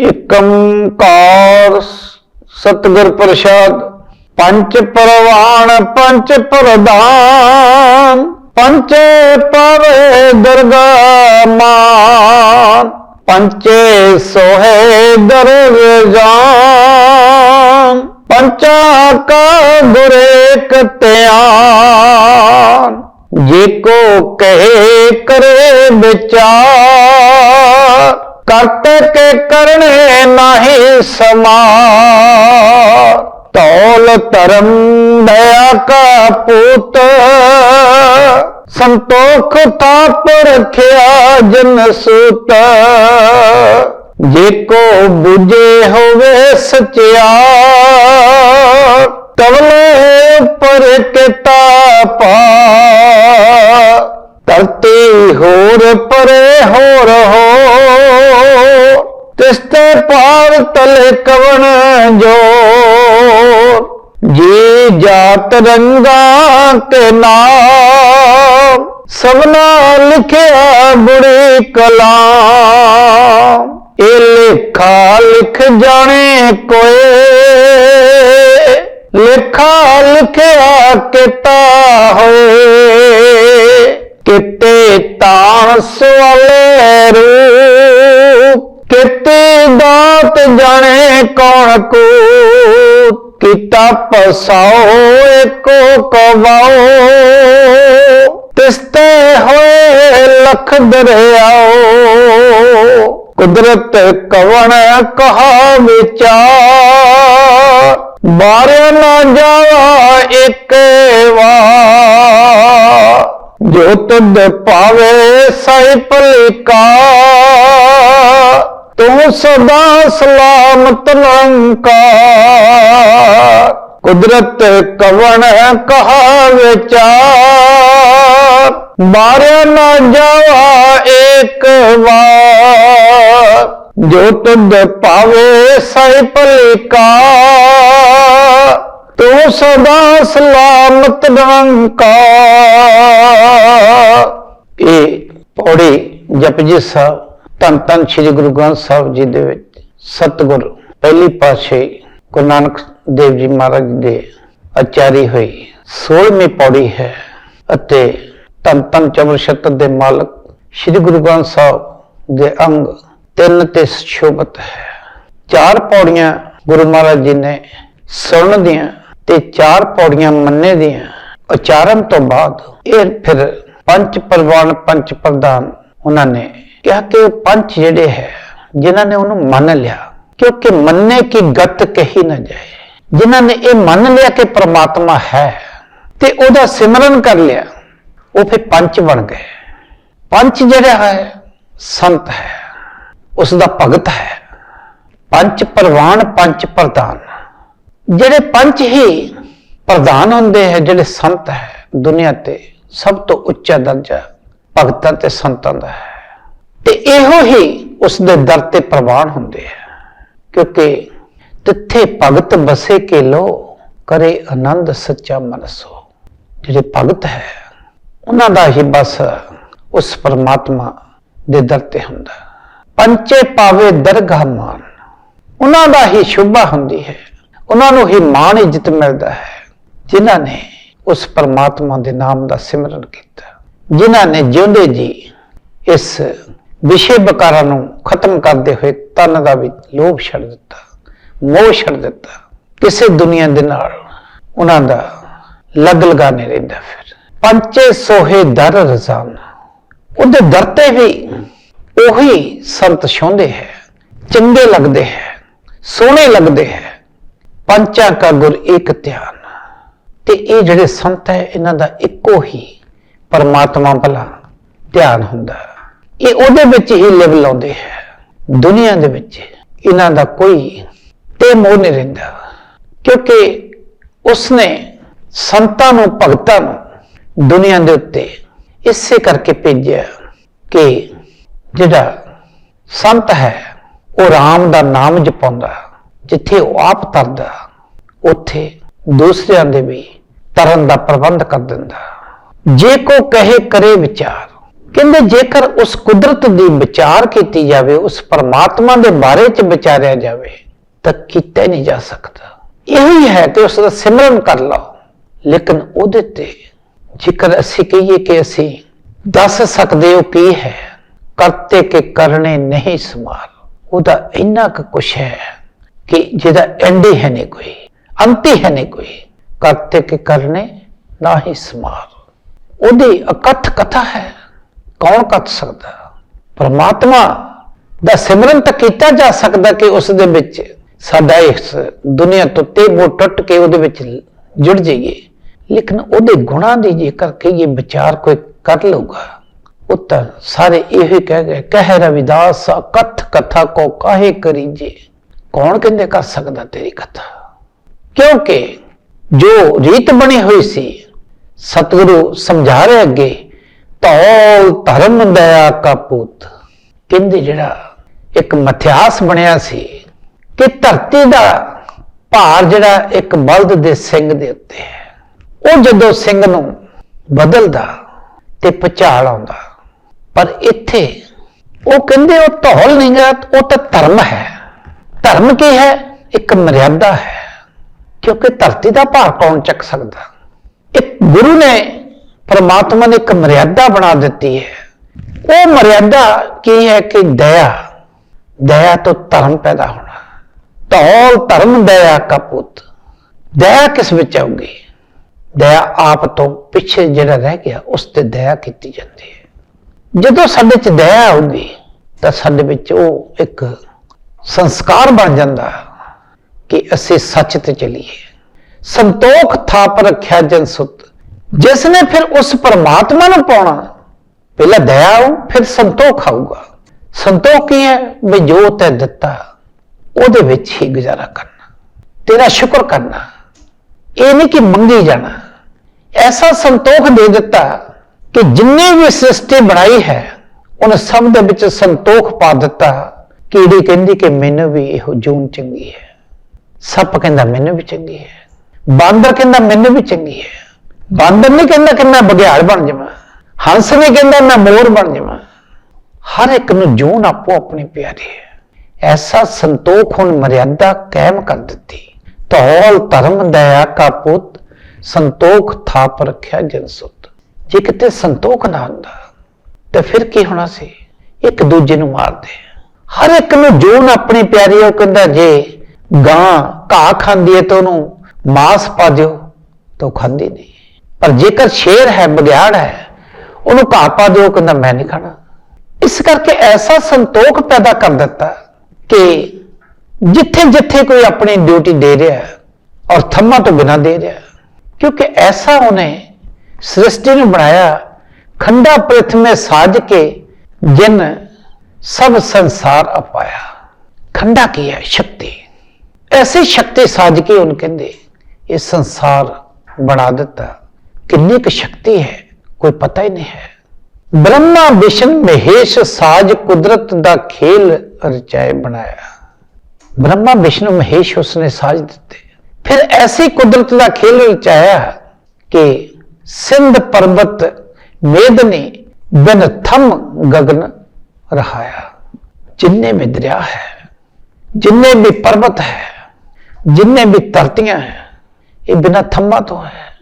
ਏਕੰਕਾਰ ਸਤਿਗੁਰ ਪ੍ਰਸਾਦ ਪੰਚ ਪਰਵਾਨ ਪੰਚ ਪ੍ਰਧਾਨ ਪੰਚੇ ਪਰੇ ਦਰਗਾ ਮਾਨ ਪੰਚੇ ਸੋਹੇ ਦਰਜਾਨ ਪੰਚਾ ਕਾ ਗੁਰੇ ਕਤਿਆਨ ਜੇ ਕੋ ਕਹੇ ਕਰੇ ਵਿਚਾਰ ਕਰਤੇ ਕੇ ਕਰਨੇ ਨਾਹੀ ਸਮਾਰ ਤੌਲ ਧਰਮ ਦਇਆ ਕਾ ਪੂਤ। ਸੰਤੋਖ ਤਾਪ ਰਖਿਆ ਜਨ ਸੂਤ। ਜੇ ਕੋ 부ਜੇ ਹੋਵੇ ਸਚਿਆਰ ਤਵਲੇ ਪਰ ਕਿਤਾ ਪਾ। ਧਰਤੀ ਹੋਰ ਪਰੇ ਹੋਰ ਹੋ। ਤਿਸਤੇ ਪਾਰ ਤਲੇ ਕਵਣ ਜੋ। ਜੀ ਜਾਤ ਰੰਗਾ ਕੇ ਨਾਮ, ਸਭਨਾ ਲਿਖਿਆ ਬੁੜੀ ਕਲਾਮ ਇਹ ਲੇਖਾ ਲਿਖ ਜਾਣੇ ਕੋਏ, ਲੇਖਾ ਲਿਖਿਆ ਕਿ ਤਾਸ ਵਾਲੇ ਰੂਪ ਕਿਤੇ ਦਾਤ ਜਾਣੇ ਕੌਣ ਕੋ? ਕੀਤਾ ਪਸਾਓ ਏਕੋ ਕਵਾਓ। ਤਿਸਤੇ ਹੋਏ ਲਖ ਦਰਿਆਓ। ਕੁਦਰਤ ਕਵਣ ਕਹਾ ਵਿਚਾਰ ਬਾਰੇ ਨਾ ਜਾਵਾ ਇੱਕ ਵਾਰ ਜੋ ਤੁਧ ਪਾਵੇ ਸਹਿ ਭਲਿਕਾ ਤੂੰ ਸਦਾ ਸਲਾਮਤ ਲੰਕਾ। ਕੁਦਰਤ ਕਵਣ ਕਹਾ ਵਿਚਾਰ ਬਾਰਿਆ ਨਾ ਜਾਵਾ ਏਕ ਵਾਰ। ਜੋ ਤੁਧ ਪਾਵੇ ਸਹਿ ਭਲਿਕਾ ਤੂੰ ਸਦਾ ਸਲਾਮਤ ਰੰਕਾ ਇਹ ਪੌੜੀ ਜਪਜੀ ਸਾਹਿਬ, ਧੰਨ ਧੰਨ ਸ੍ਰੀ ਗੁਰੂ ਗ੍ਰੰਥ ਸਾਹਿਬ ਜੀ ਦੇ ਵਿੱਚ ਸਤਿਗੁਰ ਪਹਿਲੀ ਪਾਤਸ਼ਾਹੀ ਗੁਰੂ ਨਾਨਕ ਦੇਵ ਜੀ ਮਹਾਰਾਜ ਦੇ ਆਚਾਰੀ ਹੋਈ। 16ਵੀਂ ਪੌੜੀ ਹੈ ਅਤੇ ਧੰਨ ਧੰਨ ਚਮਰ ਛਤਰ ਦੇ ਮਾਲਕ ਸ੍ਰੀ ਗੁਰੂ ਗ੍ਰੰਥ ਸਾਹਿਬ ਦੇ ਅੰਗ ਤਿੰਨ ਤੇ ਸ਼ੋਭਤ ਹੈ। ਚਾਰ ਪੌੜੀਆਂ ਗੁਰੂ ਮਹਾਰਾਜ ਜੀ ਨੇ ਸੁਣਨ ਦੀਆਂ ਤੇ ਚਾਰ ਪੌੜੀਆਂ ਮੰਨੇ ਦੀਆਂ ਉਚਾਰਨ ਤੋਂ ਬਾਅਦ ਇਹ ਫਿਰ ਪੰਜ ਪ੍ਰਵਾਨ, ਪੰਜ ਪ੍ਰਧਾਨ ਉਹਨਾਂ ਨੇ ਕਿਹਾ ਕਿ ਉਹ ਪੰਜ ਜਿਹੜੇ ਹੈ, ਜਿਨ੍ਹਾਂ ਨੇ ਉਹਨੂੰ ਮੰਨ ਲਿਆ, ਕਿਉਂਕਿ ਮੰਨੇ ਕੀ ਗਤ ਕਹੀ ਨਾ ਜਾਏ। ਜਿਨ੍ਹਾਂ ਨੇ ਇਹ ਮੰਨ ਲਿਆ ਕਿ ਪ੍ਰਮਾਤਮਾ ਹੈ ਤੇ ਉਹਦਾ ਸਿਮਰਨ ਕਰ ਲਿਆ, ਉਹ ਫਿਰ ਪੰਚ ਬਣ ਗਏ। ਪੰਚ ਜਿਹੜਾ ਹੈ, ਸੰਤ ਹੈ ਉਸ ਦਾ ਭਗਤ ਹੈ। ਪੰਚ ਪ੍ਰਵਾਨ ਪੰਚ ਪ੍ਰਧਾਨ। ਜਿਹੜੇ ਪੰਚ ਹੀ ਪ੍ਰਧਾਨ ਹੁੰਦੇ ਹੈ, ਜਿਹੜੇ ਸੰਤ ਹੈ, ਦੁਨੀਆ ਤੇ ਸਭ ਤੋਂ ਉੱਚਾ ਦਰਜਾ ਭਗਤਾਂ ਤੇ ਸੰਤਾਂ ਦਾ ਹੈ। ਤੇ ਇਹੋ ਹੀ ਉਸ ਦੇ ਦਰ ਤੇ ਪ੍ਰਵਾਨ ਹੁੰਦੇ ਹੈ, ਕਿਉਂਕਿ ਤਿੱਥੇ ਭਗਤ ਬਸੇ ਕੇ ਲੋ, ਕਰੇ ਆਨੰਦ ਸੱਚਾ ਮਨਸੋ। ਜਿਹੜੇ ਭਗਤ ਹੈ, ਉਹਨਾਂ ਦਾ ਹੀ ਬਸ ਉਸ ਪਰਮਾਤਮਾ ਦੇ ਦਰ ਤੇ ਹੁੰਦਾ। ਪੰਚੇ ਪਾਵੇ ਦਰਗਾਹ ਮਾਨ, ਉਹਨਾਂ ਦਾ ਹੀ ਸ਼ੁਭਾ ਹੁੰਦੀ ਹੈ। ਉਹਨਾਂ ਨੂੰ ਹੀ ਮਾਣ, ਇੱਜ਼ਤ ਮਿਲਦਾ ਹੈ, ਜਿਨ੍ਹਾਂ ਨੇ ਉਸ ਪਰਮਾਤਮਾ ਦੇ ਨਾਮ ਦਾ ਸਿਮਰਨ ਕੀਤਾ। ਜਿਨ੍ਹਾਂ ਨੇ ਜਿਉਂਦੇ ਜੀ ਇਸ ਵਿਸ਼ੇ ਬਕਾਰਾਂ ਨੂੰ ਖਤਮ ਕਰਦੇ ਹੋਏ ਤਨ ਦਾ ਵੀ ਲੋਭ ਛੱਡ ਦਿੱਤਾ, ਮੋਹ ਛੱਡ ਦਿੱਤਾ, ਕਿਸੇ ਦੁਨੀਆ ਦੇ ਨਾਲ ਉਹਨਾਂ ਦਾ ਲੱਗ ਲਗਾ ਨਹੀਂ ਰਹਿੰਦਾ ਫਿਰ। ਪੰਚੇ ਸੋਹੇ ਦਰ ਰਜ਼ਾਨ, ਉਹਦੇ ਦਰ ਤੇ ਵੀ ਉਹੀ ਸੰਤ ਛੋਂਦੇ ਹੈ, ਚੰਗੇ ਲੱਗਦੇ ਹੈ, ਸੋਹਣੇ ਲੱਗਦੇ ਹੈ। ਪੰਚਾਂ ਕਾ ਗੁਰ ਇੱਕ ਧਿਆਨ। ਤੇ ਇਹ ਜਿਹੜੇ ਸੰਤ ਹੈ, ਇਹਨਾਂ ਦਾ ਇੱਕੋ ਹੀ ਪਰਮਾਤਮਾ ਭਲਾ ਧਿਆਨ ਹੁੰਦਾ। ਇਹ ਉਹਦੇ ਵਿੱਚ ਹੀ ਲਿਵ ਲਾਉਂਦੇ ਹੈ। ਦੁਨੀਆ ਦੇ ਵਿੱਚ ਇਹਨਾਂ ਦਾ ਕੋਈ ਤੇ ਮੋਹ ਨਹੀਂ ਰਹਿੰਦਾ। ਕਿਉਂਕਿ ਉਸਨੇ ਸੰਤਾਂ ਨੂੰ, ਭਗਤਾਂ ਨੂੰ ਦੁਨੀਆ ਦੇ ਉੱਤੇ ਇਸੇ ਕਰਕੇ ਭੇਜਿਆ ਕਿ ਜਿਹੜਾ ਸੰਤ ਹੈ, ਉਹ ਰਾਮ ਦਾ ਨਾਮ ਜਪਾਉਂਦਾ। ਜਿੱਥੇ ਉਹ ਆਪ ਤਰਦਾ, ਉੱਥੇ ਦੂਸਰਿਆਂ ਦੇ ਵੀ ਤਰਨ ਦਾ ਪ੍ਰਬੰਧ ਕਰ ਦਿੰਦਾ। ਜੇ ਕੋ ਕਹੇ ਕਰੇ ਵਿਚਾਰ, ਕਹਿੰਦੇ ਜੇਕਰ ਉਸ ਕੁਦਰਤ ਦੀ ਵਿਚਾਰ ਕੀਤੀ ਜਾਵੇ, ਉਸ ਪਰਮਾਤਮਾ ਦੇ ਬਾਰੇ ਚ ਵਿਚਾਰਿਆ ਜਾਵੇ, ਤਾਂ ਕੀਤਾ ਨਹੀਂ ਜਾ ਸਕਦਾ। ਇਹੀ ਹੈ ਕਿ ਉਸ ਦਾ ਸਿਮਰਨ ਕਰ ਲਓ। ਲੇਕਿਨ ਉਹਦੇ ਤੇ ਜੇਕਰ ਅਸੀਂ ਕਹੀਏ ਕਿ ਅਸੀਂ ਦੱਸ ਸਕਦੇ ਹੋ ਕੀ ਹੈ, ਕਰਤੇ ਕੇ ਕਰਨੇ ਨਹੀਂ ਸਮਾਲ ਉਹਦਾ ਇੰਨਾ ਕੁ ਕੁਛ ਹੈ। ਕਿ ਜਿਹਦਾ ਐਂਡ ਹੈ ਨਹੀਂ ਕੋਈ ਅੰਤ ਹੈ ਨਹੀਂ ਕੋਈ ਕਰਤੇ ਕਰਨੇ ਨਾ ਹੀ ਸਮਾਲ ਉਹਦੀ ਅਕਥ ਕਥਾ ਹੈ ਕੌਣ ਕੱਟ ਸਕਦਾ ਪਰਮਾਤਮਾ ਦਾ ਸਿਮਰਨ ਤਾਂ ਕੀਤਾ ਜਾ ਸਕਦਾ ਕਿ ਉਸ ਦੇ ਵਿੱਚ ਸਾਡਾ ਇਸ ਦੁਨੀਆ ਤੋਂ ਤੇਬੋ ਟੁੱਟ ਕੇ ਉਹਦੇ ਵਿੱਚ ਜੁੜ ਜਾਈਏ ਲੇਕਿਨ ਉਹਦੇ ਗੁਣਾਂ ਦੀ ਜੇਕਰ ਕਹੀਏ ਵਿਚਾਰ ਕੋਈ ਕਰ ਲਊਗਾ ਉਹ ਤਾਂ ਸਾਰੇ ਇਹੋ ਹੀ ਕਹਿ ਗਏ ਕਹਿ ਰਵਿਦਾਸ ਅਕਥ ਕਥਾ ਕੋ ਕਾਹੇ ਕਰੀਜੇ ਕੌਣ ਕਹਿੰਦੇ ਕਰ ਸਕਦਾ ਤੇਰੀ ਕਥਾ? ਕਿਉਂਕਿ ਜੋ ਰੀਤ ਬਣੀ ਹੋਈ ਸੀ, ਸਤਿਗੁਰੂ ਸਮਝਾ ਰਹੇ ਅੱਗੇ ਧੌਲ ਧਰਮ ਦਇਆ ਕਾ ਪੁੱਤ। ਕਹਿੰਦੇ ਜਿਹੜਾ ਇੱਕ ਮਥਿਆਸ ਬਣਿਆ ਸੀ ਕਿ ਧਰਤੀ ਦਾ ਭਾਰ ਜਿਹੜਾ ਇੱਕ ਬਲਦ ਦੇ ਸਿੰਘ ਦੇ ਉੱਤੇ ਹੈ, ਉਹ ਜਦੋਂ ਸਿੰਘ ਨੂੰ ਬਦਲਦਾ ਤੇ ਪਚਾਲ ਆਉਂਦਾ। ਪਰ ਇੱਥੇ ਉਹ ਕਹਿੰਦੇ ਉਹ ਧੌਲ ਨਹੀਂ ਗਾ, ਉਹ ਤਾਂ ਧਰਮ ਹੈ। ਧਰਮ ਕੀ ਹੈ? ਇੱਕ ਮਰਿਆਦਾ ਹੈ, ਕਿਉਂਕਿ ਧਰਤੀ ਦਾ ਭਾਰ ਕੌਣ ਚੱਕ ਸਕਦਾ? ਇੱਕ ਗੁਰੂ ਨੇ ਪਰਮਾਤਮਾ ਨੇ ਇੱਕ ਮਰਿਆਦਾ ਬਣਾ ਦਿੱਤੀ ਹੈ। ਉਹ ਮਰਿਆਦਾ ਕੀ ਹੈ ਕਿ ਦਇਆ? ਦਇਆ ਤੋਂ ਧਰਮ ਪੈਦਾ ਹੋਣਾ। ਤੌਲ ਧਰਮ, ਦਇਆ ਕਾ ਪੁੱਤ। ਦਇਆ ਕਿਸ ਵਿੱਚ ਆਉਗੀ ਦਇਆ ਆਪ ਤੋਂ ਪਿੱਛੇ ਜਿਹੜਾ ਰਹਿ ਗਿਆ, ਉਸ ਤੇ ਦਇਆ ਕੀਤੀ ਜਾਂਦੀ ਹੈ। ਜਦੋਂ ਸਾਡੇ ਚ ਦਇਆ ਆਉਗੀ ਤਾਂ ਸਾਡੇ ਵਿੱਚ ਉਹ ਇੱਕ ਸੰਸਕਾਰ ਬਣ ਜਾਂਦਾ ਕਿ ਅਸੀਂ ਸੱਚ ਤੇ ਚਲੀਏ। ਸੰਤੋਖ ਥਾਪ ਰੱਖਿਆ ਜਨ ਸੁਤ। ਜਿਸ ਨੇ ਫਿਰ ਉਸ ਪਰਮਾਤਮਾ ਨੂੰ ਪਾਉਣਾ, ਪਹਿਲਾਂ ਦਇਆ ਆਊ, ਫਿਰ ਸੰਤੋਖ ਆਊਗਾ। ਸੰਤੋਖ ਕੀ ਹੈ? ਵੀ ਜੋ ਤੈ ਦਿੱਤਾ, ਉਹਦੇ ਵਿੱਚ ਹੀ ਗੁਜ਼ਾਰਾ ਕਰਨਾ। ਤੇਰਾ ਸ਼ੁਕਰ ਕਰਨਾ। ਇਹ ਨਹੀਂ ਕਿ ਮੰਗੀ ਜਾਣਾ। ਐਸਾ ਸੰਤੋਖ ਦੇ ਦਿੱਤਾ ਕਿ ਜਿੰਨੇ ਵੀ ਸ੍ਰਿਸ਼ਟੀ ਬਣਾਈ ਹੈ, ਉਹਨੇ ਸਭ ਦੇ ਵਿੱਚ ਸੰਤੋਖ ਪਾ ਦਿੱਤਾ। ਕੀੜੀ ਕਹਿੰਦੀ ਕਿ ਮੈਨੂੰ ਵੀ ਇਹੋ ਜੂਨ ਚੰਗੀ ਹੈ। ਸੱਪ ਕਹਿੰਦਾ ਮੈਨੂੰ ਵੀ ਚੰਗੀ ਹੈ। ਬਾਂਦਰ ਕਹਿੰਦਾ ਮੈਨੂੰ ਵੀ ਚੰਗੀ ਹੈ। ਬਾਂਦਰ ਨਹੀਂ ਕਹਿੰਦਾ ਕਿ ਮੈਂ ਬਘਿਆੜ ਬਣ ਜਾਵਾਂ। ਹੰਸ ਨਹੀਂ ਕਹਿੰਦਾ ਮੈਂ ਮੋਰ ਬਣ ਜਾਵਾਂ। ਹਰ ਇੱਕ ਨੂੰ ਜੂਨ ਆਪੋ ਆਪਣੀ ਪਿਆਰੀ ਹੈ। ਐਸਾ ਸੰਤੋਖ ਹੁਣ ਮਰਿਆਦਾ ਕਾਇਮ ਕਰ ਦਿੱਤੀ। ਧੌਲ ਧਰਮ ਦਇਆ ਕਾ ਪੁੱਤ, ਸੰਤੋਖ ਥਾਪ ਰੱਖਿਆ ਜਨ ਸੁਤ। ਜੇ ਕਿਤੇ ਸੰਤੋਖ ਨਾ ਹੁੰਦਾ, ਤਾਂ ਫਿਰ ਕੀ ਹੋਣਾ ਸੀ? ਇੱਕ ਦੂਜੇ ਨੂੰ ਮਾਰਦੇ ਹਰ ਇੱਕ ਨੂੰ ਜੂਨ ਆਪਣੀ ਪਿਆਰੀ ਹੈ ਉਹ ਕਹਿੰਦਾ, ਜੇ ਗਾਂ ਘਾਹ ਖਾਂਦੀ ਹੈ ਤਾਂ ਉਹਨੂੰ ਮਾਸ ਪਾ ਦਿਓ ਤਾਂ ਉਹ ਖਾਂਦੀ ਨਹੀਂ। ਪਰ ਜੇਕਰ ਸ਼ੇਰ ਹੈ ਬਗਿਆੜ ਹੈ, ਉਹਨੂੰ ਘਾਹ ਪਾ ਦਿਓ ਕਹਿੰਦਾ, ਮੈਂ ਨਹੀਂ ਖਾਣਾ। ਇਸ ਕਰਕੇ ਐਸਾ ਸੰਤੋਖ ਪੈਦਾ ਕਰ ਦਿੱਤਾ ਕਿ ਜਿੱਥੇ ਜਿੱਥੇ ਕੋਈ ਆਪਣੀ ਡਿਊਟੀ ਦੇ ਰਿਹਾ ਔਰ ਥੰਮਾ ਤੋਂ ਬਿਨਾ ਦੇ ਰਿਹਾ ਕਿਉਂਕਿ ਐਸਾ ਉਹਨੇ ਸ੍ਰਿਸ਼ਟੀ ਨੂੰ ਬਣਾਇਆ, ਖੰਡਾ ਪ੍ਰਥਮੇ ਸਾਜ ਕੇ ਜਿਨ ਸਭ ਸੰਸਾਰ ਅਪਾਇਆ ਖੰਡਾ ਕੀ ਹੈ ਸ਼ਕਤੀ ਐਸੀ ਸ਼ਕਤੀ ਸਾਜ ਕੇ ਉਹਨ ਕਹਿੰਦੇ ਇਹ ਸੰਸਾਰ ਬਣਾ ਦਿੱਤਾ ਕਿੰਨੀ ਕੁ ਸ਼ਕਤੀ ਹੈ ਕੋਈ ਪਤਾ ਹੀ ਨਹੀਂ ਹੈ ਬ੍ਰਹਮਾ ਵਿਸ਼ਨ ਮਹੇਸ਼ ਸਾਜ ਕੁਦਰਤ ਦਾ ਖੇਲ ਰਚਾਏ ਬਣਾਇਆ ਬ੍ਰਹਮਾ ਵਿਸ਼ਨੂੰ ਮਹੇਸ਼ ਉਸਨੇ ਸਾਜ ਦਿੱਤੇ ਫਿਰ ਐਸੀ ਕੁਦਰਤ ਦਾ ਖੇਲ ਰਚਾਇਆ ਕਿ ਸਿੰਧ ਪਰਬਤ ਮੇਦਨੀ ਬਿਨ ਥਮ ਗगन ਰਹਾਇਆ ਜਿੰਨੇ ਵੀ ਦਰਿਆ ਹੈ, ਜਿੰਨੇ ਵੀ ਪਰਬਤ ਹੈ, ਜਿੰਨੇ ਵੀ ਧਰਤੀਆਂ ਹੈ, ਇਹ ਬਿਨਾ ਥੰਮਾ ਤੋਂ ਹੈ।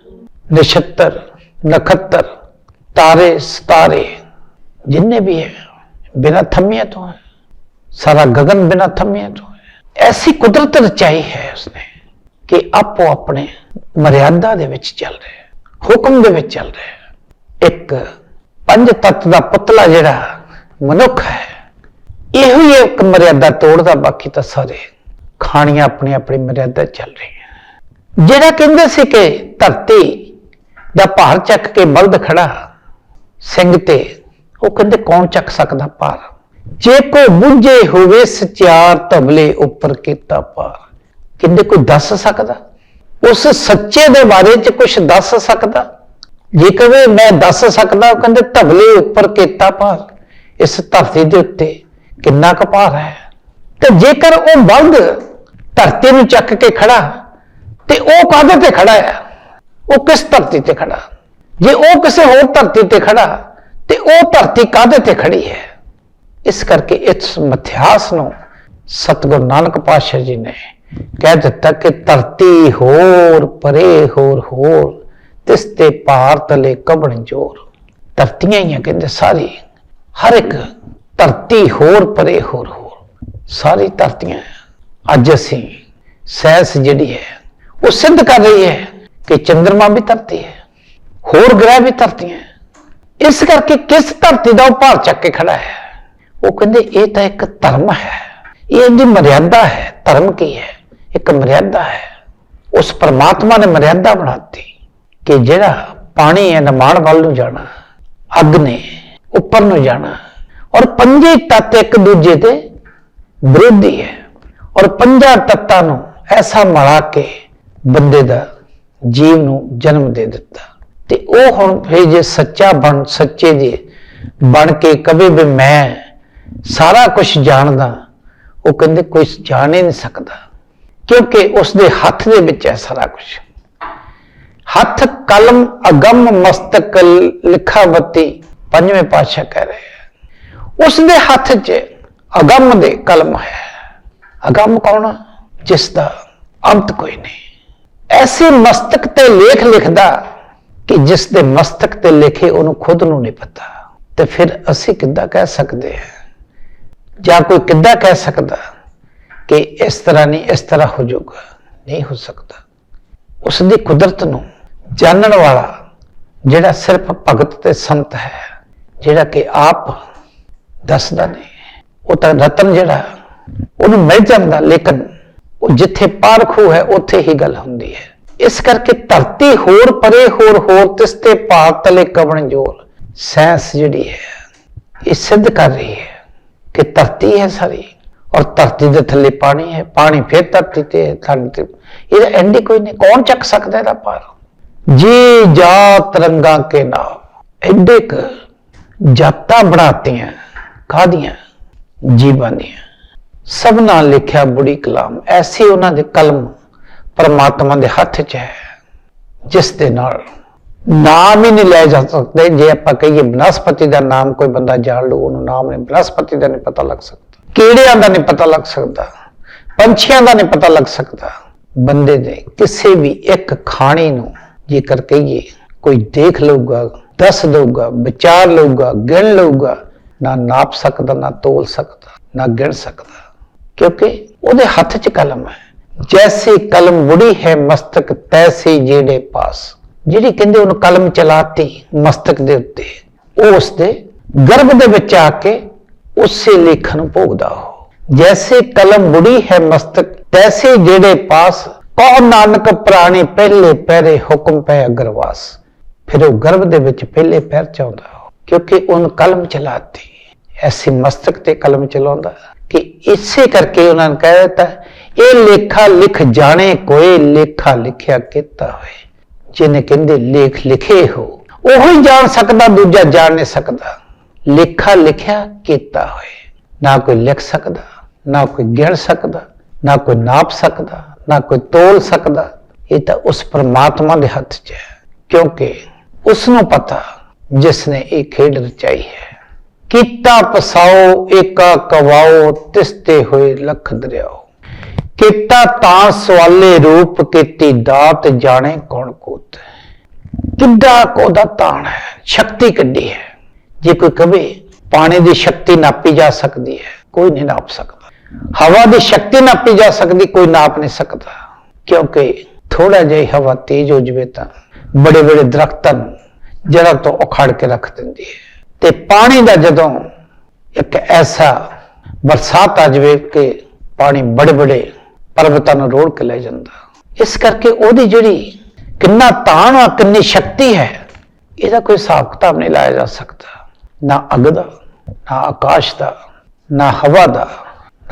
ਨਛੱਤਰ, ਨਖੱਤਰ, ਤਾਰੇ, ਸਤਾਰੇ, ਜਿੰਨੇ ਵੀ ਹੈ, ਬਿਨਾ ਥੰਮਿਆਂ ਤੋਂ ਹੈ। ਸਾਰਾ ਗगन ਬਿਨਾ ਥੰਮਿਆਂ ਤੋਂ ਹੈ। ਐਸੀ ਕੁਦਰਤ ਰਚਾਈ ਹੈ ਉਸਨੇ ਕਿ ਆਪੋ ਆਪਣੇ ਮਰਿਆਦਾ ਦੇ ਵਿੱਚ ਚੱਲ ਰਿਹਾ ਹੁਕਮ ਦੇ ਵਿੱਚ ਚੱਲ ਰਿਹਾ ਇੱਕ ਪੰਜ ਤੱਤ ਦਾ ਪੁਤਲਾ ਜਿਹੜਾ ਮਨੁੱਖ ਹੈ। ਇਹੋ ਹੀ ਇੱਕ ਮਰਿਆਦਾ ਤੋੜਦਾ, ਬਾਕੀ ਤਾਂ ਸਾਰੇ ਖਾਣੀਆਂ ਆਪਣੀ ਆਪਣੀ ਮਰਿਆਦਾ ਚੱਲ ਰਹੀਆਂ। ਜਿਹੜਾ ਕਹਿੰਦੇ ਸੀ ਕਿ ਧਰਤੀ ਦਾ ਭਾਰ ਚੱਕ ਕੇ ਬਲਦ ਖੜਾ, ਸਿੰਘ ਤੇ, ਉਹ ਕਹਿੰਦੇ ਕੌਣ ਚੱਕ ਸਕਦਾ ਭਾਰ? ਜੇ ਕੋ ਬੁੱਝੇ ਹੋਵੇ ਸਚਿਆਰ ਤਬਲੇ ਉੱਪਰ ਕੀਤਾ ਭਾਰ, ਕਹਿੰਦੇ ਕੋਈ ਦੱਸ ਸਕਦਾ? ਉਸ ਸੱਚੇ ਦੇ ਬਾਰੇ ਚ ਕੁਝ ਦੱਸ ਸਕਦਾ? ਜੇ ਕਵੇ ਮੈਂ ਦੱਸ ਸਕਦਾ, ਉਹ ਕਹਿੰਦੇ ਤਬਲੇ ਉੱਪਰ ਕੀਤਾ ਭਾਰ। ਇਸ ਧਰਤੀ ਦੇ ਉੱਤੇ ਕਿੰਨਾ ਕੁ ਭਾਰ ਹੈ? ਤੇ ਜੇਕਰ ਉਹ ਬਲਦ ਧਰਤੀ ਨੂੰ ਚੱਕ ਕੇ ਖੜਾ, ਤੇ ਉਹ ਕਾਹਦੇ ਤੇ ਖੜਾ ਹੈ? ਉਹ ਕਿਸ ਧਰਤੀ ਤੇ ਖੜਾ? ਜੇ ਉਹ ਕਿਸੇ ਹੋਰ ਧਰਤੀ ਤੇ ਖੜਾ, ਤੇ ਉਹ ਧਰਤੀ ਕਾਹਦੇ ਤੇ ਖੜੀ ਹੈ? ਇਸ ਕਰਕੇ ਇਸ ਮਿਥਿਹਾਸ ਨੂੰ ਸਤਿਗੁਰੂ ਨਾਨਕ ਪਾਤਸ਼ਾਹ ਜੀ ਨੇ ਕਹਿ ਦਿੱਤਾ ਕਿ ਧਰਤੀ ਹੋਰ, ਪਰੇ ਹੋਰ ਹੋਰ, ਤਿਸ ਤੇ ਭਾਰ ਤਲੇ ਕਬਣ ਜੋਰ। ਧਰਤੀਆਂ ਹੀ ਆ ਕਹਿੰਦੇ ਸਾਰੀ। ਹਰ ਇੱਕ ਧਰਤੀ ਹੋਰ, ਪਰੇ ਹੋਰ ਹੋਰ। ਸਾਰੀ ਧਰਤੀਆਂ ਅੱਜ ਅਸੀਂ ਸੈਂਸ ਜਿਹੜੀ ਹੈ, ਉਹ ਸਿੱਧ ਕਰ ਰਹੀ ਹੈ ਕਿ ਚੰ드ਰਮਾ ਵੀ ਧਰਤੀ ਹੈ, ਹੋਰ ਗ੍ਰਹਿ ਵੀ ਧਰਤੀਆਂ ਇਸ ਕਰਕੇ ਕਿਸ ਧਰਤੀ ਦਾ ਉਹ ਭਾਰ ਚੱਕ ਕੇ ਖੜਾ ਹੈ? ਉਹ ਕਹਿੰਦੇ, ਇਹ ਤਾਂ ਇੱਕ ਧਰਮ ਹੈ। ਇਹ ਇਹਦੀ ਮਰਿਆਦਾ ਹੈ, ਧਰਮ ਕੀ ਹੈ? ਇੱਕ ਮਰਿਆਦਾ ਹੈ। ਉਸ ਪਰਮਾਤਮਾ ਨੇ ਮਰਿਆਦਾ ਬਣਾਤੀ ਕਿ ਜਿਹੜਾ ਪਾਣੀ ਹੈ, ਨਿਮਾਣ ਵੱਲ ਨੂੰ ਜਾਣਾ, ਅੱਗ ਨੇ ਉੱਪਰ ਨੂੰ ਜਾਣਾ। ਔਰ ਪੰਜੇ ਤੱਤ ਇੱਕ ਦੂਜੇ ਤੇ ਵਿਰੋਧੀ ਹੈ। ਔਰ ਪੰਜਾਂ ਤੱਤਾਂ ਨੂੰ ਐਸਾ ਮਲਾ ਕੇ ਬੰਦੇ ਦਾ ਜੀਵ ਨੂੰ ਜਨਮ ਦੇ ਦਿੱਤਾ। ਤੇ ਉਹ ਹੁਣ ਫਿਰ ਜੇ ਸੱਚਾ ਬਣ, ਸੱਚੇ ਜੇ ਬਣ ਕੇ ਕਵੇ ਵੀ ਮੈਂ ਸਾਰਾ ਕੁਝ ਜਾਣਦਾ, ਉਹ ਕਹਿੰਦੇ ਕੋਈ ਜਾਣ ਹੀ ਨਹੀਂ ਸਕਦਾ। ਕਿਉਂਕਿ ਉਸ ਦੇ ਹੱਥ ਦੇ ਵਿੱਚ ਹੈ ਸਾਰਾ ਕੁਝ ਹੱਥ, ਕਲਮ, ਅਗੰਮ, ਮਸਤਕ ਲਿਖਾਵਤੀ ਪੰਜਵੇਂ ਪਾਤਸ਼ਾਹ ਕਹਿ ਰਹੇ ਹੈ ਉਸ ਦੇ ਹੱਥ 'ਚ ਅਗੰਮ ਦੇ ਕਲਮ ਹੈ। ਅਗੰਮ ਕੌਣ ਜਿਸ ਦਾ ਅੰਤ ਕੋਈ ਨਹੀਂ। ਐਸੇ ਮਸਤਕ ਤੇ ਲੇਖ ਲਿਖਦਾ ਕਿ ਜਿਸ ਦੇ ਮਸਤਕ ਤੇ ਲਿਖੇ ਉਹਨੂੰ ਖੁਦ ਨੂੰ ਨਹੀਂ ਪਤਾ। ਤੇ ਫਿਰ ਅਸੀਂ ਕਿੱਦਾਂ ਕਹਿ ਸਕਦੇ ਹਾਂ ਜਾਂ ਕੋਈ ਕਿੱਦਾਂ ਕਹਿ ਸਕਦਾ ਕਿ ਇਸ ਤਰ੍ਹਾਂ ਨਹੀਂ, ਇਸ ਤਰ੍ਹਾਂ ਹੋ ਜਾਊਗਾ? ਨਹੀਂ ਹੋ ਸਕਦਾ। ਉਸ ਦੀ ਕੁਦਰਤ ਨੂੰ ਜਾਣਨ ਵਾਲਾ ਜਿਹੜਾ ਸਿਰਫ ਭਗਤ ਤੇ ਸੰਤ ਹੈ ਜਿਹੜਾ ਕਿ ਆਪ ਦੱਸਦਾ ਨਹੀਂ। ਉਹ ਤਾਂ ਰਤਨ ਜਿਹੜਾ ਉਹਨੂੰ ਮਿਲ ਜਾਂਦਾ ਲੇਕਿਨ ਉਹ ਜਿੱਥੇ ਪਾਰਖੂ ਹੈ ਉੱਥੇ ਹੀ ਗੱਲ ਹੁੰਦੀ ਹੈ। ਇਸ ਕਰਕੇ ਧਰਤੀ ਹੋਰ ਪਰੇ ਹੋਰ ਹੋਰ ਤਿਸ ਤੇ ਭਾਰ ਤਲੇ ਕਵਣ ਜੋਰ ਸੈਂਸ ਜਿਹੜੀ ਹੈ ਇਹ ਸਿੱਧ ਕਰ ਰਹੀ ਹੈ ਕਿ ਧਰਤੀ ਹੈ ਸਾਰੀ ਔਰ ਧਰਤੀ ਦੇ ਥੱਲੇ ਪਾਣੀ ਹੈ ਪਾਣੀ ਫਿਰ ਧਰਤੀ ਤੇ ਹੈ, ਧਰਤੀ ਤੇ ਇਹਦਾ ਐਂਡੀ ਕੋਈ ਨਹੀਂ। ਕੌਣ ਚੱਕ ਸਕਦਾ ਇਹਦਾ ਪਾਰ ਜੀ ਜਾਤ ਰੰਗਾਂ ਕੇ ਨਾਮ ਐਡੇ ਕ ਜਾਤਾਂ ਬਣਾਤੀਆਂ ਕਾਦੀਆਂ ਜੀਵਾਂ ਦੀਆਂ। ਸਭ ਨਾਲ ਲਿਖਿਆ ਬੁੜੀ ਕਲਾਮ, ਐਸੇ ਉਹਨਾਂ ਦੇ ਕਲਮ ਪਰਮਾਤਮਾ ਦੇ ਹੱਥ 'ਚ ਹੈ, ਜਿਸ ਦੇ ਨਾਲ ਨਾਮ ਹੀ ਨਹੀਂ ਲੈ ਜਾ ਸਕਦੇ। ਜੇ ਆਪਾਂ ਕਹੀਏ ਬਨਸਪਤੀ ਦਾ ਨਾਮ ਕੋਈ ਬੰਦਾ ਜਾਣ ਲਓ ਉਹਨੂੰ ਨਾਮ ਨਹੀਂ, ਬਨਸਪਤੀ ਦਾ ਨਹੀਂ ਪਤਾ ਲੱਗ ਸਕਦਾ। ਕੀੜਿਆਂ ਦਾ ਨਹੀਂ ਪਤਾ ਲੱਗ ਸਕਦਾ, ਪੰਛੀਆਂ ਦਾ ਨਹੀਂ ਪਤਾ ਲੱਗ ਸਕਦਾ। ਬੰਦੇ ਦੇ ਕਿਸੇ ਵੀ ਇੱਕ ਖਾਣੇ ਨੂੰ ਜੇਕਰ ਕਹੀਏ, ਕੋਈ ਦੇਖ ਲਊਗਾ ਦੱਸ ਦਊਗਾ, ਵਿਚਾਰ ਲਊਗਾ, ਗਿਣ ਲਊਗਾ, ਨਾ ਨਾਪ ਸਕਦਾ, ਨਾ ਤੋਲ ਸਕਦਾ, ਨਾ ਗਿਣ ਸਕਦਾ। ਕਿਉਂਕਿ ਉਹਦੇ ਹੱਥ 'ਚ ਕਲਮ ਹੈ। ਜੈਸੇ ਕਲਮ ਮੁੜੀ ਹੈ ਮਸਤਕ, ਤੈਸੇ ਜਿਹੜੇ ਪਾਸ। ਜਿਹੜੀ ਕਹਿੰਦੇ ਉਹਨੂੰ ਕਲਮ ਚਲਾਤੀ ਮਸਤਕ ਦੇ ਉੱਤੇ, ਉਹ ਉਸਦੇ ਗਰਭ ਦੇ ਵਿੱਚ ਆ ਕੇ ਉਸੇ ਲੇਖ ਨੂੰ ਭੋਗਦਾ ਹੋ ਜੈਸੇ ਕਲਮ ਬੁੜੀ ਹੈ ਮਸਤਕ, ਤੈਸੇ ਜਿਹੜੇ ਪਾਸ ਕਹੋ ਨਾਨਕ ਪ੍ਰਾਣੀ ਪਹਿਲੇ ਪਹਿਰੇ ਹੁਕਮ ਪੈ ਅਗਰਵਾਸ। ਫਿਰ ਉਹ ਗਰਭ ਦੇ ਵਿੱਚ ਪਹਿਲੇ ਪੈਰ ਚ ਕਿਉਂਕਿ ਉਹਨ ਕਲਮ ਚਲਾਤੀ। ਐਸੀ ਮਸਤਕ ਤੇ ਕਲਮ ਚਲਾਉਂਦਾ ਕਿ ਇਸੇ ਕਰਕੇ ਉਹਨਾਂ ਨੇ ਕਹਿ ਦਿੱਤਾ, ਇਹ ਲੇਖਾ ਲਿਖ ਜਾਣੇ ਕੋਈ ਲੇਖਾ ਲਿਖਿਆ ਕੀਤਾ ਹੋਏ। ਜਿਹਨੇ ਕਹਿੰਦੇ ਲੇਖ ਲਿਖੇ ਹੋ, ਉਹ ਹੀ ਜਾਣ ਸਕਦਾ, ਦੂਜਾ ਜਾਣ ਨਹੀਂ ਸਕਦਾ। ਲੇਖਾ ਲਿਖਿਆ ਕੀਤਾ ਹੋਏ। ਨਾ ਕੋਈ ਲਿਖ ਸਕਦਾ, ਨਾ ਕੋਈ ਗਿਣ ਸਕਦਾ, ਨਾ ਕੋਈ ਨਾਪ ਸਕਦਾ, ਨਾ ਕੋਈ ਤੋਲ ਸਕਦਾ। ਇਹ ਤਾਂ ਉਸ ਪਰਮਾਤਮਾ ਦੇ ਹੱਥ 'ਚ ਹੈ, ਕਿਉਂਕਿ ਉਸ ਨੂੰ ਪਤਾ ਜਿਸ ਨੇ ਇਹ ਖੇਡ ਰਚਾਈ ਹੈ। ਕੀਤਾ ਪਸਾਓ, ਏਕਾ ਕਵਾਓ, ਤਿਸਤੇ ਹੋਏ ਲਖ ਦਰਿਆਓ। ਕੀਤਾ ਤਾਂ ਸਵਾਲੇ ਰੂਪ ਕੀਤੀ ਦਾਤ ਜਾਣੇ ਕੌਣ ਕੋਤ। ਕਿੱਡਾ ਕੋਦਾ ਤਾਣ ਹੈ, ਸ਼ਕਤੀ ਕਿੱਡੀ ਹੈ। ਜੇ ਕੋਈ ਕਵੇ ਪਾਣੀ ਦੀ ਸ਼ਕਤੀ ਨਾਪੀ ਜਾ ਸਕਦੀ ਹੈ, ਕੋਈ ਨਹੀਂ ਨਾਪ ਸਕਦਾ। ਹਵਾ ਦੀ ਸ਼ਕਤੀ ਨਾਪੀ ਜਾ ਸਕਦੀ, ਕੋਈ ਨਾਪ ਨਹੀਂ ਸਕਦਾ। ਕਿਉਂਕਿ ਥੋੜਾ ਜਿਹਾ ਹਵਾ ਤੇਜ਼ ਹੋ ਜਵੇ ਤਾਂ ਬੜੇ ਬੜੇ ਦਰਖਤਾਂ ਨੂੰ ਜੜ੍ਹਾਂ ਤੋਂ ਉਖਾੜ ਕੇ ਰੱਖ ਦਿੰਦੀ ਹੈ। ਤੇ ਪਾਣੀ ਦਾ ਜਦੋਂ ਇੱਕ ਐਸਾ ਬਰਸਾਤ ਆ ਜਵੇ ਕਿ ਪਾਣੀ ਬੜੇ ਬੜੇ ਪਰਬਤਾਂ ਨੂੰ ਰੋੜ ਕੇ ਲੈ ਜਾਂਦਾ। ਇਸ ਕਰਕੇ ਉਹਦੀ ਜਿਹੜੀ ਕਿੰਨਾ ਤਾਣ ਆ, ਕਿੰਨੀ ਸ਼ਕਤੀ ਹੈ, ਇਹਦਾ ਕੋਈ ਹਿਸਾਬ ਕਿਤਾਬ ਨਹੀਂ ਲਾਇਆ ਜਾ ਸਕਦਾ। ਨਾ ਅੱਗ ਦਾ, ਨਾ ਆਕਾਸ਼ ਦਾ, ਨਾ ਹਵਾ ਦਾ,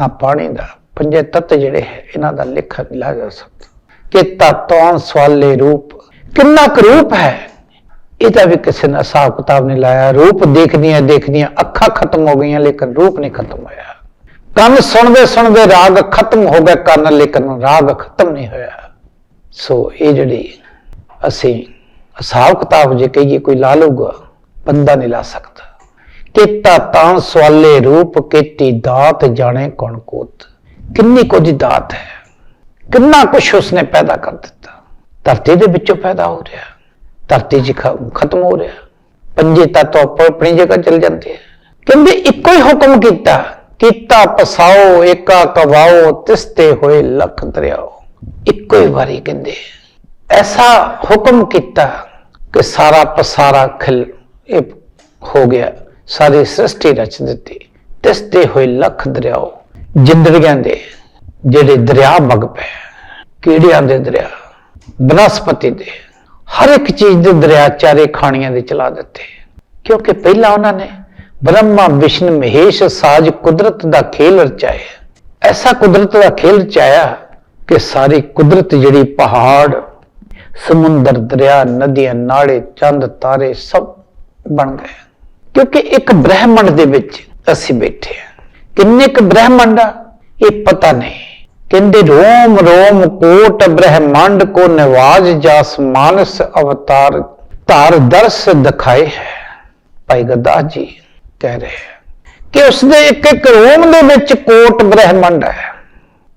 ਨਾ ਪਾਣੀ ਦਾ। ਪੰਜੇ ਤੱਤ ਜਿਹੜੇ ਹੈ, ਇਹਨਾਂ ਦਾ ਲਿਖ ਨਹੀਂ ਲਾਇਆ ਜਾ ਸਕਦਾ। ਕਿ ਤਤਵਾਂ ਸਵਾਲੇ ਰੂਪ ਕਿੰਨਾ ਕੁ ਰੂਪ ਹੈ? ਇਹਦਾ ਵੀ ਕਿਸੇ ਨੇ ਹਿਸਾਬ ਕਿਤਾਬ ਨਹੀਂ ਲਾਇਆ। ਰੂਪ ਦੇਖਦੀਆਂ ਦੇਖਦੀਆਂ ਅੱਖਾਂ ਖਤਮ ਹੋ ਗਈਆਂ, ਲੇਕਿਨ ਰੂਪ ਨਹੀਂ ਖਤਮ ਹੋਇਆ। ਕੰਨ ਸੁਣਦੇ ਸੁਣਦੇ ਰਾਗ ਖਤਮ ਹੋ ਗਿਆ ਕੰਨ ਲੇਕਿਨ ਰਾਗ ਖਤਮ ਨਹੀਂ ਹੋਇਆ। ਸੋ ਇਹ ਜਿਹੜੀ ਅਸੀਂ ਹਿਸਾਬ ਕਿਤਾਬ ਜੇ ਕਹੀਏ, ਕੋਈ ਲਾ ਲਊਗਾ, ਬੰਦਾ ਨਹੀਂ ਲਾ ਸਕਦਾ। ਕੀਤਾ ਤਾਂ ਸਵਾਲੇ ਰੂਪ, ਕੀਤੀ ਦਾਤ ਜਾਣੇ ਕੌਣ ਕੋਤ। ਕਿੰਨੀ ਕੁਝ ਦਾਤ ਹੈ। ਕਿੰਨਾ ਕੁਝ ਉਸਨੇ ਪੈਦਾ ਕਰ ਦਿੱਤਾ। ਧਰਤੀ ਦੇ ਵਿੱਚੋਂ ਪੈਦਾ ਹੋ ਰਿਹਾ। ਧਰਤੀ 'ਚ ਖਤਮ ਹੋ ਰਿਹਾ। ਪੰਜੇ ਤੱਤ ਆਪੋ, ਆਪਣੀ ਜਗ੍ਹਾ ਚਲ ਜਾਂਦੇ ਆ। ਕਹਿੰਦੇ ਇੱਕੋ ਹੀ ਹੁਕਮ ਕੀਤਾ ਕੀਤਾ ਪਸਾਓ, ਏਕਾ ਕਵਾਓ, ਤਿਸਤੇ ਹੋਏ ਲੱਖ ਦਰਿਆਓ। ਇੱਕੋ ਹੀ ਵਾਰੀ ਕਹਿੰਦੇ ਐਸਾ ਹੁਕਮ ਕੀਤਾ ਕਿ ਸਾਰਾ ਪਸਾਰਾ ਖਿਲ, ਇਹ ਹੋ ਗਿਆ, ਸਾਰੀ ਸ੍ਰਿਸ਼ਟੀ ਰਚ ਦਿੱਤੀ। ਤਿਸਤੇ ਹੋਏ ਲੱਖ ਦਰਿਆਓ। ਜਿੰਦੜੀਆਂ ਦੇ ਜਿਹੜੇ ਦਰਿਆ ਵਗ ਪਏ ਕੀੜਿਆਂ ਦੇ ਦਰਿਆ। ਬਨਸਪਤੀ ਦੇ ਹਰ ਇੱਕ ਚੀਜ਼ ਦੇ ਦਰਿਆ ਚਾਰੇ ਖਾਣੀਆਂ ਦੇ ਚਲਾ ਦਿੱਤੇ। ਕਿਉਂਕਿ ਪਹਿਲਾਂ ਉਹਨਾਂ ਨੇ ਬ੍ਰਹਮਾ, ਵਿਸ਼ਨ, ਮਹੇਸ਼, ਸਾਜ, ਕੁਦਰਤ ਦਾ ਖੇਲ ਰਚਾਇਆ। ਐਸਾ ਕੁਦਰਤ ਦਾ ਖੇਲ ਰਚਾਇਆ ਕਿ ਸਾਰੀ ਕੁਦਰਤ ਜਿਹੜੀ ਪਹਾੜ, ਸਮੁੰਦਰ, ਦਰਿਆ, ਨਦੀਆਂ, ਨਾਲੇ, ਚੰਦ, ਤਾਰੇ ਸਭ ਬਣ ਗਏ। ਕਿਉਂਕਿ ਇੱਕ ਬ੍ਰਹਿਮੰਡ ਦੇ ਵਿੱਚ ਅਸੀਂ ਬੈਠੇ ਹਾਂ। ਕਿੰਨੇ ਕੁ ਬ੍ਰਹਿਮੰਡ ਆ, ਇਹ ਪਤਾ ਨਹੀਂ। ਕਹਿੰਦੇ, ਰੋਮ ਰੋਮ ਕੋਟ ਬ੍ਰਹਿਮੰਡ ਕੋ ਨਿਵਾਜ ਜਾਸ ਮਾਨਸ ਅਵਤਾਰ, ਧਾਰ ਦਰਸ ਦਿਖਾਏ ਹੈ। ਭਾਈ ਗੁਰਦਾਸ ਜੀ ਕਹਿ ਰਹੇ ਹੈ ਕਿ ਉਸਦੇ ਇੱਕ ਇੱਕ ਰੋਮ ਦੇ ਵਿੱਚ ਕੋਟ ਬ੍ਰਹਿਮੰਡ ਹੈ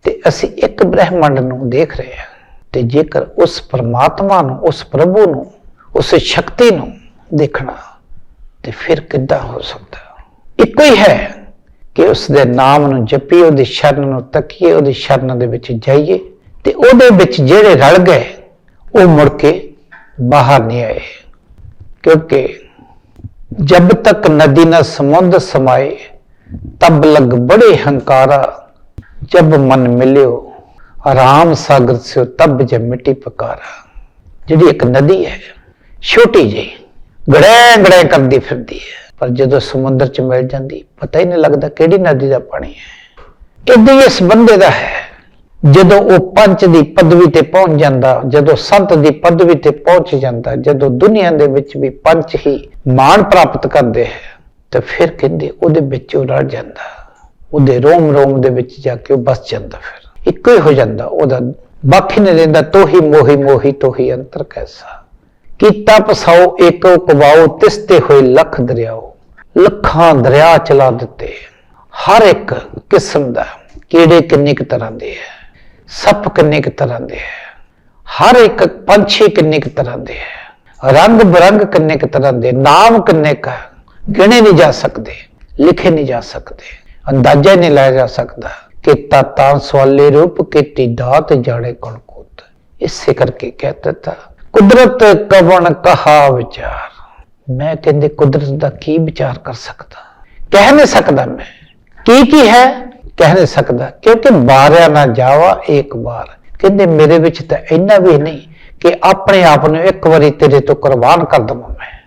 ਤੇ ਅਸੀਂ ਇੱਕ ਬ੍ਰਹਿਮੰਡ ਨੂੰ ਦੇਖ ਰਹੇ ਹਾਂ ਤੇ ਜੇਕਰ ਉਸ ਪਰਮਾਤਮਾ ਨੂੰ, ਉਸ ਪ੍ਰਭੂ ਨੂੰ, ਉਸ ਸ਼ਕਤੀ ਨੂੰ ਦੇਖਣਾ, ਤੇ ਫਿਰ ਕਿੱਦਾਂ ਹੋ ਸਕਦਾ? ਇੱਕੋ ਹੀ ਹੈ ਕਿ ਉਸ ਦੇ ਨਾਮ ਨੂੰ ਜਪੀ ਉਹਦੀ ਸ਼ਰਨ ਨੂੰ ਤੱਕੀਏ, ਉਹਦੀ ਸ਼ਰਨ ਦੇ ਵਿੱਚ ਜਾਈਏ ਤੇ ਉਹਦੇ ਵਿੱਚ ਜਿਹੜੇ ਰਲ ਗਏ, ਉਹ ਮੁੜ ਕੇ ਬਾਹਰ ਨਹੀਂ ਆਏ। ਕਿਉਂਕਿ ਜਬ ਤੱਕ ਨਦੀ ਨਾਲ ਸਮੁੰਦ ਸਮਾਏ, ਤਬ ਲਗ ਬੜੇ ਹੰਕਾਰਾ ਜਬ ਮਨ ਮਿਲਿਓ, ਆਰਾਮ ਸਾਗਰ ਸਿਓ ਤਬ ਜੇ ਮਿੱਟੀ ਪਕਾਰਾ। ਜਿਹੜੀ ਇੱਕ ਨਦੀ ਹੈ, ਛੋਟੀ ਜਿਹੀ ਗੜੈ ਗੜੈ ਕਰਦੀ ਫਿਰਦੀ ਹੈ। ਪਰ ਜਦੋਂ ਸਮੁੰਦਰ ਚ ਮਿਲ ਜਾਂਦੀ, ਪਤਾ ਹੀ ਨਹੀਂ ਲੱਗਦਾ ਕਿਹੜੀ ਨਦੀ ਦਾ ਪਾਣੀ ਹੈ। ਇਦਾਂ ਹੀ ਇਸ ਬੰਦੇ ਦਾ ਹੈ। ਜਦੋਂ ਉਹ ਪੰਚ ਦੀ ਪਦਵੀ ਤੇ ਪਹੁੰਚ ਜਾਂਦਾ, ਜਦੋਂ ਸੰਤ ਦੀ ਪਦਵੀ ਤੇ ਪਹੁੰਚ ਜਾਂਦਾ, ਜਦੋਂ ਦੁਨੀਆ ਦੇ ਵਿੱਚ ਵੀ ਪੰਚ ਹੀ ਮਾਣ ਪ੍ਰਾਪਤ ਕਰਦੇ ਹੈ, ਤਾਂ ਫਿਰ ਕਹਿੰਦੇ ਉਹਦੇ ਵਿੱਚ ਉਹ ਰਲ ਜਾਂਦਾ। ਉਹਦੇ ਰੋਮ ਰੋਮ ਦੇ ਵਿੱਚ ਜਾ ਕੇ ਉਹ ਬਸ ਜਾਂਦਾ ਫਿਰ। ਇੱਕੋ ਹੀ ਹੋ ਜਾਂਦਾ, ਉਹਦਾ ਬਾਕੀ ਨਹੀਂ ਰਹਿੰਦਾ, ਤੋਹੀ, ਮੋਹੀ ਮੋਹੀ, ਤੋਹੀ, ਅੰਤਰ ਕੈਸਾ। ਕੀਤਾ ਪਸਾਓ, ਏਕੋ ਕਵਾਓ, ਤਿਸਤੇ ਹੋਏ ਲੱਖ ਦਰਿਆਓ। ਲੱਖਾਂ ਦਰਿਆ ਚਲਾ ਦਿੱਤੇ। ਹਰ ਇੱਕ ਕਿਸਮ ਦਾ ਕੀੜੇ ਕਿੰਨੇ ਕੁ ਤਰ੍ਹਾਂ ਦੇ ਹੈ, ਸੱਪ ਕਿੰਨੇ ਕੁ ਤਰ੍ਹਾਂ ਦੇ ਹੈ, ਹਰ ਇੱਕ ਪੰਛੀ ਕਿੰਨੇ ਕੁ ਤਰ੍ਹਾਂ ਦੇ ਹੈ, ਰੰਗ ਬਰੰਗ ਕਿੰਨੇ ਕੁ ਤਰ੍ਹਾਂ ਦੇ, ਨਾਮ ਕਿੰਨੇ ਕੁ ਗਿਣੇ ਨਹੀਂ ਜਾ ਸਕਦੇ, ਲਿਖੇ ਨਹੀਂ ਜਾ ਸਕਦੇ, ਅੰਦਾਜ਼ਾ ਨਹੀਂ ਲਾਇਆ ਜਾ ਸਕਦਾ ਕਿ ਤਾਂ ਸਵਾਲੇ ਰੂਪ ਕੀਤੀ ਦਾਤ ਜਾਣੇ ਕਣ ਕੋਤ ਇਸੇ ਕਰਕੇ ਕਹਿ ਦਿੱਤਾ, ਕੁਦਰਤ ਕਵਣ ਕਹਾ ਵਿਚਾਰ। ਮੈਂ ਕਹਿੰਦੇ ਕੁਦਰਤ ਦਾ ਕੀ ਵਿਚਾਰ ਕਰ ਸਕਦਾ? ਕਹਿ ਨਹੀਂ ਸਕਦਾ ਮੈਂ। ਕੀ ਕੀ ਹੈ? ਕਹਿ ਨਹੀਂ ਸਕਦਾ। ਕਿਉਂਕਿ ਬਾਰਿਆ ਨਾ ਜਾਵਾ ਇੱਕ ਵਾਰ। ਕਹਿੰਦੇ ਮੇਰੇ ਵਿੱਚ ਤਾਂ ਇੰਨਾ ਵੀ ਨਹੀਂ ਕਿ ਆਪਣੇ ਆਪ ਨੂੰ ਇੱਕ ਵਾਰੀ ਤੇਰੇ ਤੋਂ ਕੁਰਬਾਨ ਕਰ ਦਵਾਂ ਮੈਂ।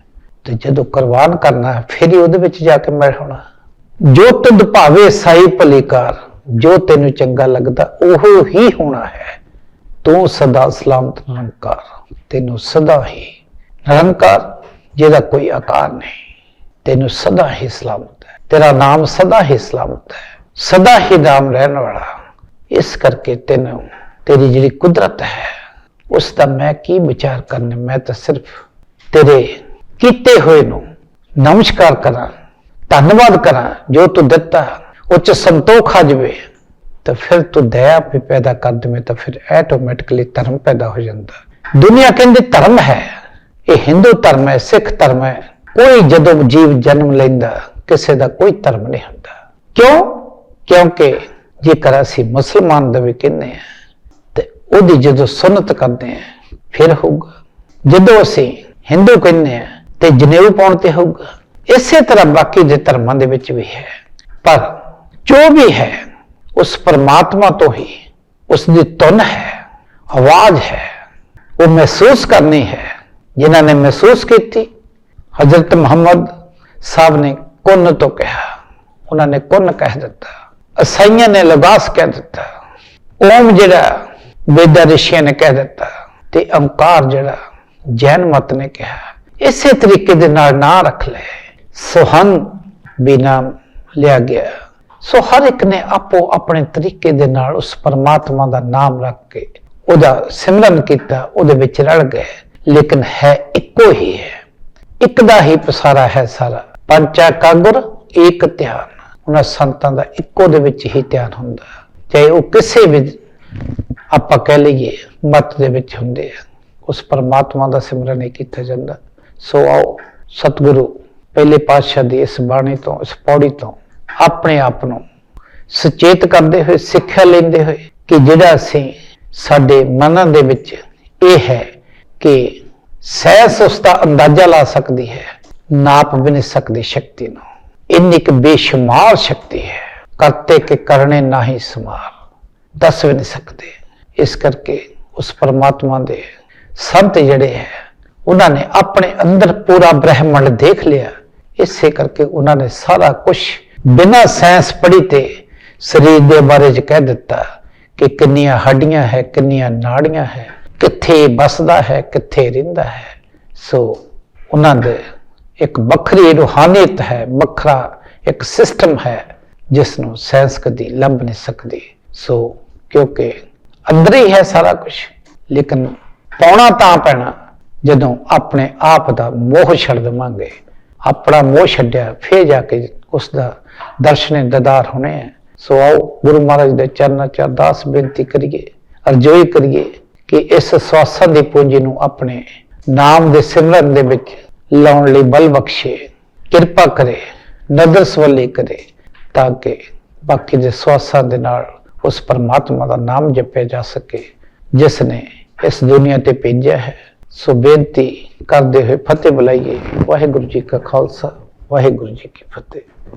ਤੇ ਜਦੋਂ ਕੁਰਬਾਨ ਕਰਨਾ, ਫਿਰ ਹੀ ਉਹਦੇ ਵਿੱਚ ਜਾ ਕੇ ਮੈਂ ਹੋਣਾ। ਜੋ ਤੁਧ ਭਾਵੇ ਸਾਈ ਭਲੀਕਾਰ, ਜੋ ਤੈਨੂੰ ਚੰਗਾ ਲੱਗਦਾ, ਉਹ ਹੀ ਹੋਣਾ ਹੈ। ਤੂੰ ਸਦਾ ਸਲਾਮਤ ਨਿਰੰਕਾਰ। ਤੈਨੂੰ ਸਦਾ ਹੀ ਨਿਰੰਕਾਰ। ਜਿਹਦਾ ਕੋਈ ਆਕਾਰ ਨਹੀਂ। ਤੈਨੂੰ ਸਦਾ ਹੀ ਸਲਾਮਤ ਹੈ। ਤੇਰਾ ਨਾਮ ਸਦਾ ਹੀ ਸਲਾਮਤ ਹੈ। ਸਦਾ ਹੀ ਨਾਮ ਰਹਿਣ ਵਾਲਾ। ਇਸ ਕਰਕੇ ਤੈਨੂੰ ਤੇਰੀ ਜਿਹੜੀ ਕੁਦਰਤ ਹੈ, ਉਸ ਦਾ ਮੈਂ ਕੀ ਵਿਚਾਰ ਕਰਨ, ਮੈਂ ਤਾਂ ਸਿਰਫ ਤੇਰੇ ਕੀਤੇ ਹੋਏ ਨੂੰ ਨਮਸਕਾਰ ਕਰਾਂ, ਧੰਨਵਾਦ ਕਰਾਂ, ਜੋ ਤੂੰ ਦਿੱਤਾ ਉਹ ਚ ਸੰਤੋਖ ਆ ਜਾਵੇ, ਤਾਂ ਫਿਰ ਤੂੰ ਦਇਆ ਵੀ ਪੈਦਾ ਕਰ ਦੇਵੇਂ, ਤਾਂ ਫਿਰ ਆਟੋਮੈਟਿਕਲੀ ਧਰਮ ਪੈਦਾ ਹੋ ਜਾਂਦਾ। ਦੁਨੀਆ ਕਹਿੰਦੀ ਧਰਮ ਹੈ। ਇਹ ਹਿੰਦੂ ਧਰਮ ਹੈ ਸਿੱਖ ਧਰਮ ਹੈ, ਕੋਈ ਜਦੋਂ ਜੀਵ ਜਨਮ ਲੈਂਦਾ, ਕਿਸੇ ਦਾ ਕੋਈ ਧਰਮ ਨਹੀਂ ਹੁੰਦਾ। ਕਿਉਂ? ਕਿਉਂਕਿ ਜੇਕਰ ਅਸੀਂ ਮੁਸਲਮਾਨ ਦਾ ਵੀ ਕਹਿੰਦੇ ਆ ਤੇ ਉਹਦੀ ਜਦੋਂ ਸੁਨਤ ਕਰਦੇ ਆ ਫਿਰ ਹੋਊਗਾ। ਜਦੋਂ ਅਸੀਂ ਹਿੰਦੂ ਕਹਿੰਦੇ ਆ ਤੇ ਜਨੇਊ ਪਾਉਣ ਤੇ ਹੋਊਗਾ। ਇਸੇ ਤਰ੍ਹਾਂ ਬਾਕੀ ਦੇ ਧਰਮਾਂ ਦੇ ਵਿੱਚ ਵੀ ਹੈ। ਪਰ ਜੋ ਵੀ ਹੈ, ਉਸ ਪਰਮਾਤਮਾ ਤੋਂ ਹੀ ਉਸ ਦੀ ਧੁਨ ਹੈ, ਆਵਾਜ਼ ਹੈ, ਉਹ ਮਹਿਸੂਸ ਕਰਨੀ ਹੈ। ਜਿਨ੍ਹਾਂ ਨੇ ਮਹਿਸੂਸ ਕੀਤੀ, ਹਜ਼ਰਤ ਮੁਹੰਮਦ ਸਾਹਿਬ ਨੇ ਕੁਨ ਤੋਂ ਕਿਹਾ। ਉਹਨਾਂ ਨੇ ਕੁਨ ਕਹਿ ਦਿੱਤਾ। ਅਸਾਈਆਂ ਨੇ ਲਿਬਾਸ ਕਹਿ ਦਿੱਤਾ। ਓਮ ਜਿਹੜਾ, ਵੇਦਾ ਰਿਸ਼ੀਆਂ ਨੇ ਕਹਿ ਦਿੱਤਾ ਤੇ ਓੰਕਾਰ ਜਿਹੜਾ, ਜੈਨ ਮਤ ਨੇ ਕਿਹਾ। ਇਸੇ ਤਰੀਕੇ ਦੇ ਨਾਲ ਨਾਂ ਰੱਖ ਲਏ। ਸੁਹਨ ਵੀ ਨਾਮ ਲਿਆ ਗਿਆ। ਸੋ ਹਰ ਇੱਕ ਨੇ ਆਪੋ ਆਪਣੇ ਤਰੀਕੇ ਦੇ ਨਾਲ ਉਸ ਪਰਮਾਤਮਾ ਦਾ ਨਾਮ ਰੱਖ ਕੇ ਉਹਦਾ ਸਿਮਰਨ ਕੀਤਾ, ਉਹਦੇ ਵਿੱਚ ਰਲ ਗਏ। ਲੇਕਿਨ ਹੈ ਇੱਕੋ ਹੀ ਹੈ। ਇੱਕ ਦਾ ਹੀ ਪਸਾਰਾ ਹੈ ਸਾਰਾ। ਪੰਚਾ ਕਾਗੁਰ, ਏਕ ਧਿਆਨ। ਉਹਨਾਂ ਸੰਤਾਂ ਦਾ ਇੱਕੋ ਦੇ ਵਿੱਚ ਹੀ ਧਿਆਨ ਹੁੰਦਾ ਚਾਹੇ ਉਹ ਕਿਸੇ ਵੀ ਆਪਾਂ ਕਹਿ ਲਈਏ ਮਤ ਦੇ ਵਿੱਚ ਹੁੰਦੇ ਆ। ਉਸ ਪਰਮਾਤਮਾ ਦਾ ਸਿਮਰਨ ਨਹੀਂ ਕੀਤਾ ਜਾਂਦਾ। ਸੋ ਆਓ ਸਤਿਗੁਰੂ, ਪਹਿਲੇ ਪਾਤਸ਼ਾਹ ਦੀ ਇਸ ਬਾਣੀ ਤੋਂ, ਇਸ ਪੌੜੀ ਤੋਂ ਆਪਣੇ ਆਪ ਨੂੰ ਸੁਚੇਤ ਕਰਦੇ ਹੋਏ, ਸਿੱਖਿਆ ਲੈਂਦੇ ਹੋਏ ਕਿ ਜਿਹੜਾ ਅਸੀਂ ਸਾਡੇ ਮਨਾਂ ਦੇ ਵਿੱਚ ਇਹ ਹੈ ਕਿ ਸਹਿਸ ਉਸ ਦਾ ਅੰਦਾਜ਼ਾ ਲਾ ਸਕਦੀ ਹੈ, ਨਾਪ ਵੀ ਨਹੀਂ ਸਕਦੀ ਸ਼ਕਤੀ ਨੂੰ। ਇੰਨੀ ਕੁ ਬੇਸ਼ੁਮਾਰ ਸ਼ਕਤੀ ਹੈ, ਕਰਤੇ ਕੇ ਕਰਨੇ ਨਹੀਂ ਸਮਾਰ ਦੱਸ ਵੀ ਨਹੀਂ ਸਕਦੇ। ਇਸ ਕਰਕੇ ਉਸ ਪਰਮਾਤਮਾ ਦੇ ਸੰਤ ਜਿਹੜੇ ਹੈ, ਉਹਨਾਂ ਨੇ ਆਪਣੇ ਅੰਦਰ ਪੂਰਾ ਬ੍ਰਹਿਮੰਡ ਦੇਖ ਲਿਆ। ਇਸੇ ਕਰਕੇ ਉਹਨਾਂ ਨੇ ਸਾਰਾ ਕੁਝ ਬਿਨਾਂ ਸਾਇੰਸ ਪੜ੍ਹੀ ਤੇ ਸਰੀਰ ਦੇ ਬਾਰੇ ਚ ਕਹਿ ਦਿੱਤਾ ਕਿ ਕਿੰਨੀਆਂ ਹੱਡੀਆਂ ਹੈ, ਕਿੰਨੀਆਂ ਨਾੜੀਆਂ ਹੈ। ਕਿੱਥੇ ਬਸਦਾ ਹੈ, ਕਿੱਥੇ ਰਹਿੰਦਾ ਹੈ, ਸੋ ਉਹਨਾਂ ਦੇ ਇੱਕ ਵੱਖਰੀ ਰੂਹਾਨੀਅਤ ਹੈ, ਵੱਖਰਾ ਇੱਕ ਸਿਸਟਮ ਹੈ ਜਿਸ ਨੂੰ ਸਾਇੰਸ ਕਦੀ ਲੱਭ ਨਹੀਂ ਸਕਦੀ। ਸੋ ਕਿਉਂਕਿ ਅੰਦਰ ਹੀ ਹੈ ਸਾਰਾ ਕੁਝ ਲੇਕਿਨ ਪਾਉਣਾ ਤਾਂ ਪੈਣਾ, ਜਦੋਂ ਆਪਣੇ ਆਪ ਦਾ ਮੋਹ ਛੱਡ ਦੇਵਾਂਗੇ। ਆਪਣਾ ਮੋਹ ਛੱਡਿਆ, ਫੇਰ ਜਾ ਕੇ ਉਸ ਦਾ ਦਰਸ਼ਨੇ ਦਦਾਰ ਹੋਣੇ ਹੈ ਸੋ ਆਓ ਗੁਰੂ ਮਹਾਰਾਜ ਦੇ ਚਰਨਾਂ 'ਚ ਅਰਦਾਸ ਬੇਨਤੀ ਕਰੀਏ, ਅਰਜ਼ੋਈ ਕਰੀਏ ਕਿ ਇਸ ਸਵਾਸਾਂ ਦੀ ਪੂੰਜੀ ਨੂੰ ਆਪਣੇ ਨਾਮ ਦੇ ਸਿਮਰਨ ਦੇ ਵਿੱਚ ਲਾਉਣ ਲਈ ਬਲ ਬਖਸ਼ੇ, ਕਿਰਪਾ ਕਰੇ, ਨਦਰ ਸਵੱਲੀ ਕਰੇ, ਤਾਂ ਕਿ ਬਾਕੀ ਦੇ ਸਵਾਸਾਂ ਦੇ ਨਾਲ ਉਸ ਪਰਮਾਤਮਾ ਦਾ ਨਾਮ ਜਪਿਆ ਜਾ ਸਕੇ, ਜਿਸ ਨੇ ਇਸ ਦੁਨੀਆ ਤੇ ਭੇਜਿਆ ਹੈ। ਸੋ ਬੇਨਤੀ ਕਰਦੇ ਹੋਏ ਫਤਿਹ ਬੁਲਾਈਏ। ਵਾਹਿਗੁਰੂ ਜੀ ਕਾ ਖਾਲਸਾ, ਵਾਹਿਗੁਰੂ ਜੀ ਕੀ ਫਤਿਹ।